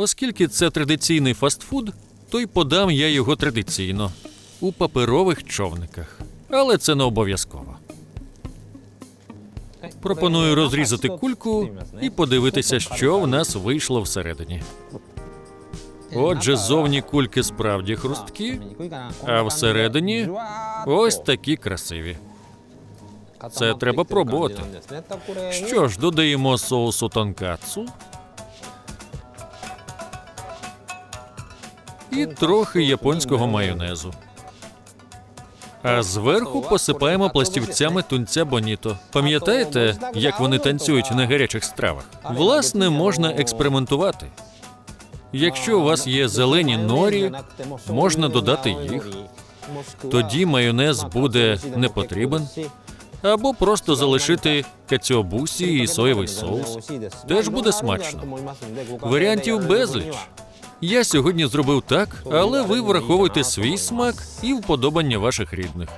Оскільки це традиційний фастфуд, то й подам я його традиційно у паперових човниках. Але це не обов'язково. Пропоную розрізати кульку і подивитися, що в нас вийшло всередині. Отже, зовні кульки справді хрусткі, а всередині ось такі красиві. Це треба пробувати. Що ж, додаємо соусу тонкацу. І трохи японського майонезу. А зверху посипаємо пластівцями тунця боніто. Пам'ятаєте, як вони танцюють на гарячих стравах? Власне, можна експериментувати. Якщо у вас є зелені норі, можна додати їх. Тоді майонез буде не потрібен. Або просто залишити кацьобусі і соєвий соус. Теж буде смачно. Варіантів безліч. Я сьогодні зробив так, але ви враховуйте свій смак і вподобання ваших рідних.